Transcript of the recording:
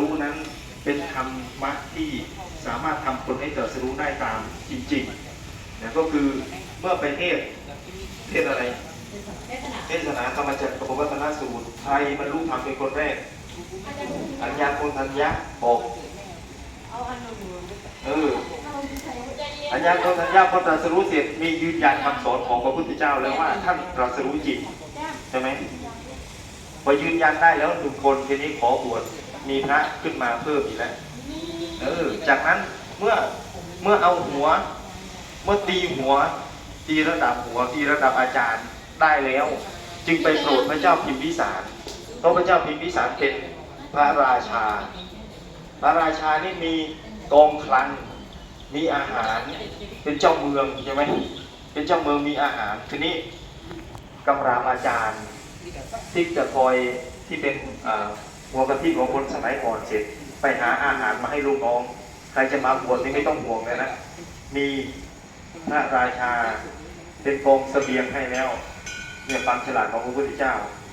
รู้นั้นเป็นธรรมะที่สามารถทำคนให้ตรัสรู้ได้ตามจริงๆนะก็คือเมื่อไปเทศเทศอะไร เทศนาธรรมจักรกับวัฒนสูตรใครบรรลุธรรมเป็นคนแรก อัญญาโกณทัญญะบอกเอออัญญาโกณทัญญะพอตรัสรู้เสร็จมียืนยันคำสอนของพระพุทธเจ้าแล้วว่าท่านตรัสรู้จริงใช่ไหมพอยืนยันได้แล้วหนึ่งคนทีนี้ขอบวช มีพระขึ้นมาเพิ่มอีกแล้วเออ จากนั้นเมื่อเมื่อเอาหัว เมื่อตีหัว ตีระดับหัว ตีระดับอาจารย์ได้แล้ว จึงไปโปรดพระเจ้าพิมพิสารเพราะพระเจ้าพิมพิสารเป็นพระราชา พระราชานี่มีกองคลังมีอาหาร เป็นเจ้าเมืองใช่ไหมเป็นเจ้าเมืองมีอาหารทีนี้กำรามอาจารย์ที่จะคอยที่เป็นอ หัวกะทิของคนสมัยก่อนเสร็จ ไปหาอาหารมาให้ลูกน้อง ใครจะมาบวชนี่ไม่ต้องห่วงเลยนะ มีพระราชา เป็นกองเสบียงให้แล้ว เนี่ยความฉลาดของพระพุทธเจ้า